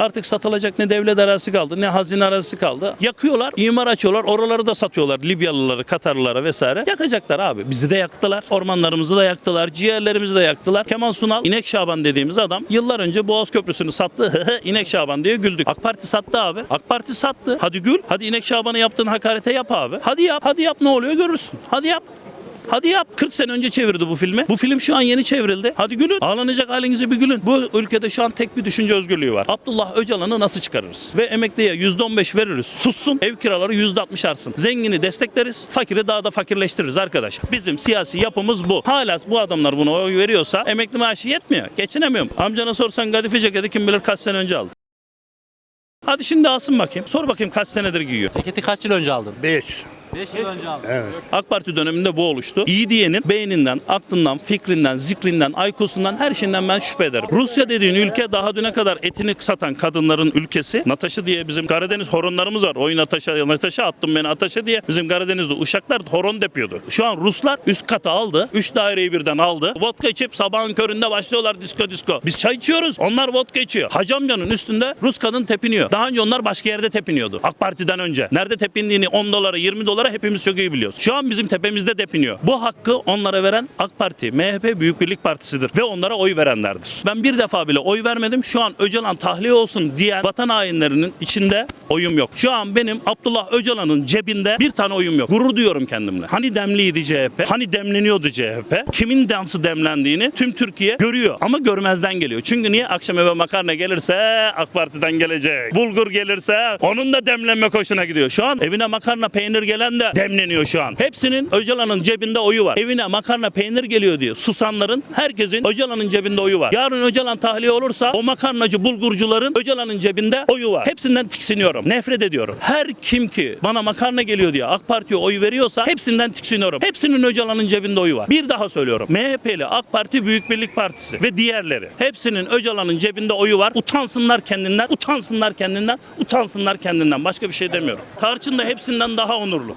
Artık satılacak ne devlet arazisi kaldı ne hazine arazisi kaldı. Yakıyorlar, imar açıyorlar. Oraları da satıyorlar Libyalıları, Katarlılara vesaire. Yakacaklar abi. Bizi de yaktılar. Ormanlarımızı da yaktılar. Ciğerlerimizi de yaktılar. Kemal Sunal, İnek Şaban dediğimiz adam yıllar önce Boğaz Köprüsü'nü sattı. İnek Şaban diye güldük. AK Parti sattı abi. AK Parti sattı. Hadi gül. Hadi İnek Şaban'a yaptığın hakarete yap abi. Hadi yap. Hadi yap ne oluyor görürsün. Hadi yap. Hadi yap. 40 sene önce çevirdi bu filmi. Bu film şu an yeni çevrildi. Hadi gülün. Ağlanacak halinize bir gülün. Bu ülkede şu an tek bir düşünce özgürlüğü var. Abdullah Öcalan'ı nasıl çıkarırız? Ve emekliye %15 veririz. Sussun. Ev kiraları %60 artsın. Zengini destekleriz. Fakiri daha da fakirleştiririz arkadaş. Bizim siyasi yapımız bu. Hala bu adamlar buna oy veriyorsa emekli maaşı yetmiyor. Geçinemiyorum. Amcana sorsan Gadife ceketi kim bilir kaç sene önce aldı. Hadi şimdi alsın bakayım. Sor bakayım kaç senedir giyiyor. Ceketi kaç yıl önce aldın? 5. 5 yıl önce aldın. AK Parti döneminde bu oluştu. İyi diyenin beyninden, aklından, fikrinden, zikrinden, aykosundan her şeyinden ben şüphe ederim. Rusya dediğin ülke daha düne kadar etini satan kadınların ülkesi. Natasha diye bizim Karadeniz horonlarımız var. Oy Natasha, Natasha attım beni Ateşe diye bizim Karadeniz'de uşaklar horon depiyordu. Şu an Ruslar üst katı aldı. Üç daireyi birden aldı. Vodka içip sabahın köründe başlıyorlar disco disco. Biz çay içiyoruz. Onlar vodka içiyor. Hacı amcanın üstünde Rus kadın tepiniyor. Daha önce onlar başka yerde tepiniyordu. AK Parti'den önce. Nerede tepindiğini 10 dolara 20 dolara hepimiz çok iyi biliyoruz. Şu an bizim tepemizde tepiniyor. Bu hakkı onlara veren AK Parti, MHP Büyük Birlik Partisi'dir ve onlara oy verenlerdir. Ben bir defa bile oy vermedim. Şu an Öcalan tahliye olsun diyen vatan hainlerinin içinde oyum yok. Şu an benim Abdullah Öcalan'ın cebinde bir tane oyum yok. Gurur duyuyorum kendimle. Hani demliydi CHP? Hani demleniyordu CHP? Kimin dansı demlendiğini tüm Türkiye görüyor ama görmezden geliyor. Çünkü niye? Akşam eve makarna gelirse AK Parti'den gelecek. Bulgur gelirse onun da demlenme hoşuna gidiyor. Şu an evine makarna peynir gelen de demleniyor şu an. Hepsinin Öcalan'ın cebinde oyu var. Evine makarna peynir geliyor diyor. Susanların herkesin Öcalan'ın cebinde oyu var. Yarın Öcalan tahliye olursa o makarnacı bulgurcuların Öcalan'ın cebinde oyu var. Hepsinden tiksiniyorum. Nefret ediyorum. Her kim ki bana makarna geliyor diye AK Parti'ye oy veriyorsa hepsinden tiksiniyorum. Hepsinin Öcalan'ın cebinde oyu var. Bir daha söylüyorum. MHP'li AK Parti Büyük Birlik Partisi ve diğerleri. Hepsinin Öcalan'ın cebinde oyu var. Utansınlar kendinden, utansınlar kendinden, utansınlar kendinden. Başka bir şey demiyorum. Tarçın da hepsinden daha onurlu.